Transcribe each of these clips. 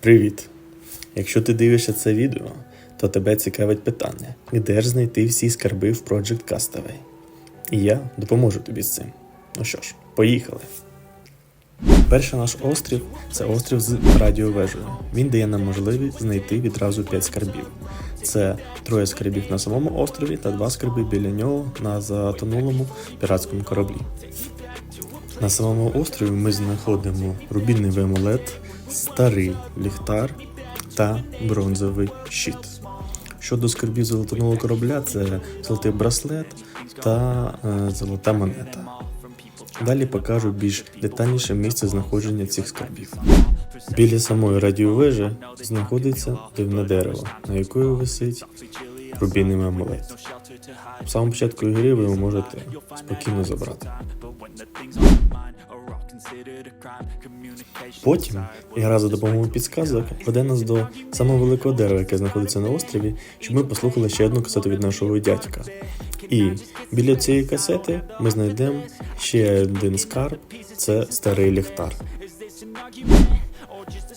Привіт! Якщо ти дивишся це відео, то тебе цікавить питання, де ж знайти всі скарби в Project Castaway? І я допоможу тобі з цим. Ну що ж, поїхали. Перший наш острів це острів з радіовежею. Він дає нам можливість знайти відразу 5 скарбів. Це троє скарбів на самому острові та два скарби біля нього на затонулому піратському кораблі. На самому острові ми знаходимо рубіновий амулет, старий ліхтар та бронзовий щит. Щодо скарбів золотоного корабля, це золотий браслет та е, золота монета. Далі покажу більш детальніше місце знаходження цих скарбів. Біля самої радіовежі знаходиться дивне дерево, на якої висить рубіновий амулет. В самому початку гри ви його можете спокійно забрати. Потім гра за допомогою підсказок веде нас до самого великого дерева, яке знаходиться на острові, щоб ми послухали ще одну касету від нашого дядька. І біля цієї касети ми знайдемо ще один скарб це старий ліхтар.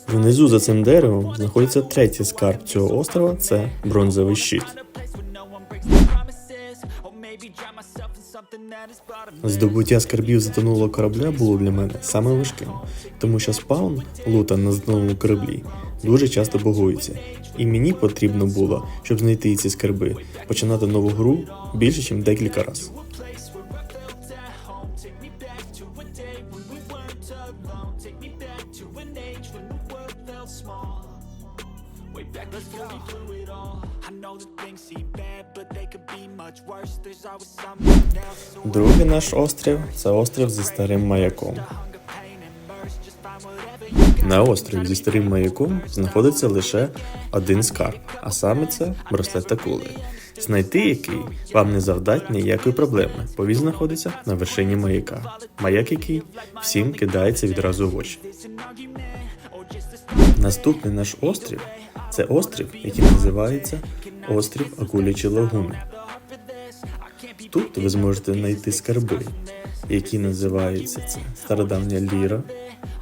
Внизу за цим деревом знаходиться третій скарб цього острова це бронзовий щит. Здобуття скарбів затонулого корабля було для мене саме важким, тому що спаун лута на затонулому кораблі дуже часто багується, і мені потрібно було, щоб знайти ці скарби, починати нову гру більше, ніж декілька разів. Back, let's go through it all. I know that things seem Другий наш острів це острів зі старим маяком. На острові зі старим маяком знаходиться лише один скарб, а саме це браслет акули. Знайти який вам не завдать ніякої проблеми, бо він знаходиться на вершині маяка. Маяк, який всім кидається відразу в очі. Наступний наш острів це острів, який називається Острів Акулячі Лагуни. Тут ви зможете знайти скарби, які називаються це стародавня ліра,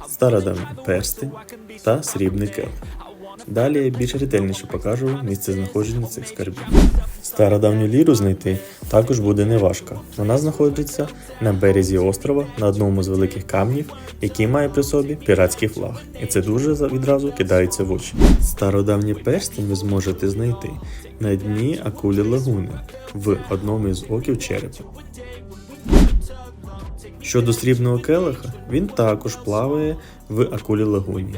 стародавні перстень та срібний келих. Далі я більш ретельніше покажу місце знаходження цих скарбів. Стародавню ліру знайти також буде неважко. Вона знаходиться на березі острова на одному з великих камнів, який має при собі піратський флаг. І це дуже відразу кидається в очі. Стародавній перстень ви зможете знайти на дні акулі лагуни в одному із оків черепа. Щодо срібного келиха, він також плаває в акулі лагуні.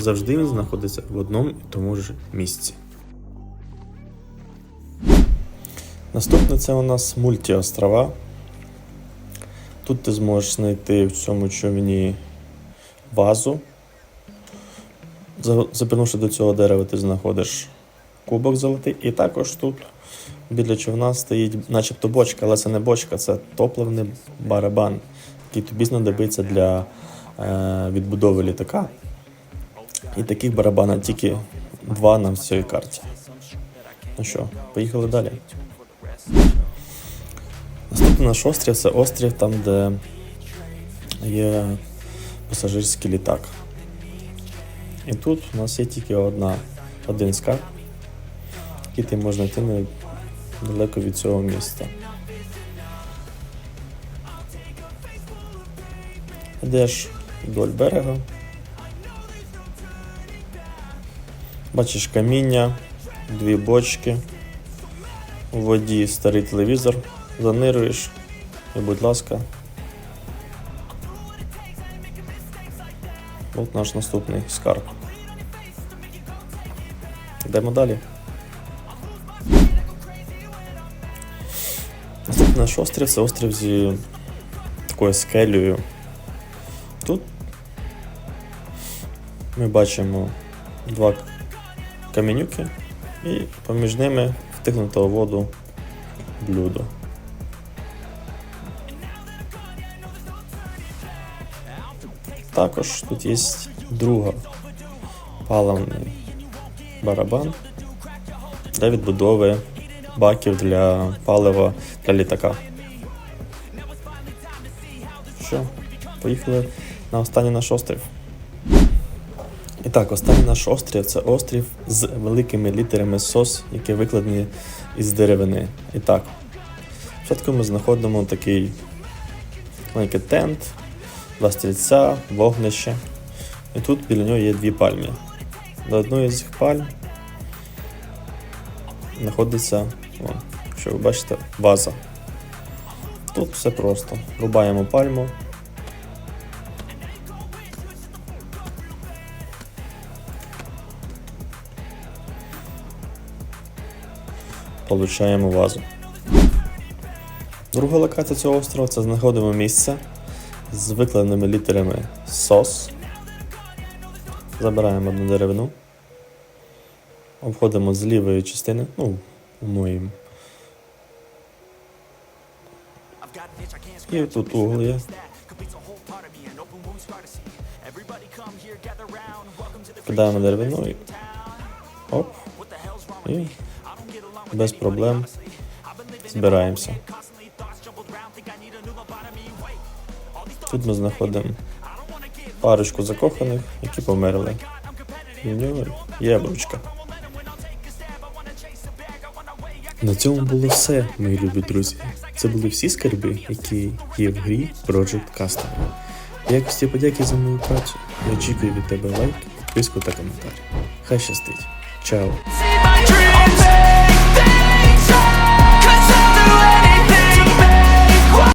Завжди він знаходиться в одному і тому ж місці. Наступне це у нас мультіострова. Тут ти зможеш знайти в цьому човні вазу. За- Запинувши до цього дерева, ти знаходиш кубок золотий. І також тут біля човна стоїть начебто бочка, але це не бочка, це топливний барабан, який тобі знадобиться для е, відбудови літака. І таких барабанів тільки два на всій карті. Ну що, поїхали далі. Наступний наш острів це острів там, де є пасажирський літак. І тут у нас є тільки одна, один скарб, який ти можеш знайти недалеко від цього міста. Йдеш вдоль берега. Бачиш каміння, дві бочки, у воді старий телевізор, занируєш і, будь ласка. От наш наступний скарб. Йдемо далі. Наступний наш острів це острів зі такою скелею. Тут ми бачимо два каменюки і поміж ними втикнуто у воду блюдо. Також тут є друга паливний барабан для відбудови баків для палива для літака. Що, поїхали на останній наш острів. І так, останній наш острів це острів з великими літерами СОС, які викладені із деревини. І так, спочатку ми знаходимо такий маленький тент, два стільця, вогнище. І тут біля нього є дві пальми. До одної з цих пальм знаходиться, вон, якщо ви бачите, ваза. Тут все просто. Рубаємо пальму. Получаємо вазу. Друга локація цього острова це знаходимо місце з викладеними літерами SOS. Забираємо одну деревину. Обходимо з лівої частини, ну, моїм. І тут угол є. Кидаємо деревину і. Оп. І без проблем збираємося. Тут ми знаходимо парочку закоханих, які померли. І в нього є обручка. На цьому було все, мої любі друзі. Це були всі скарби, які є в грі Project Custom. Якості подяки за мою працю я очікую від тебе лайк, підписку та коментар. Хай щастить. Чао!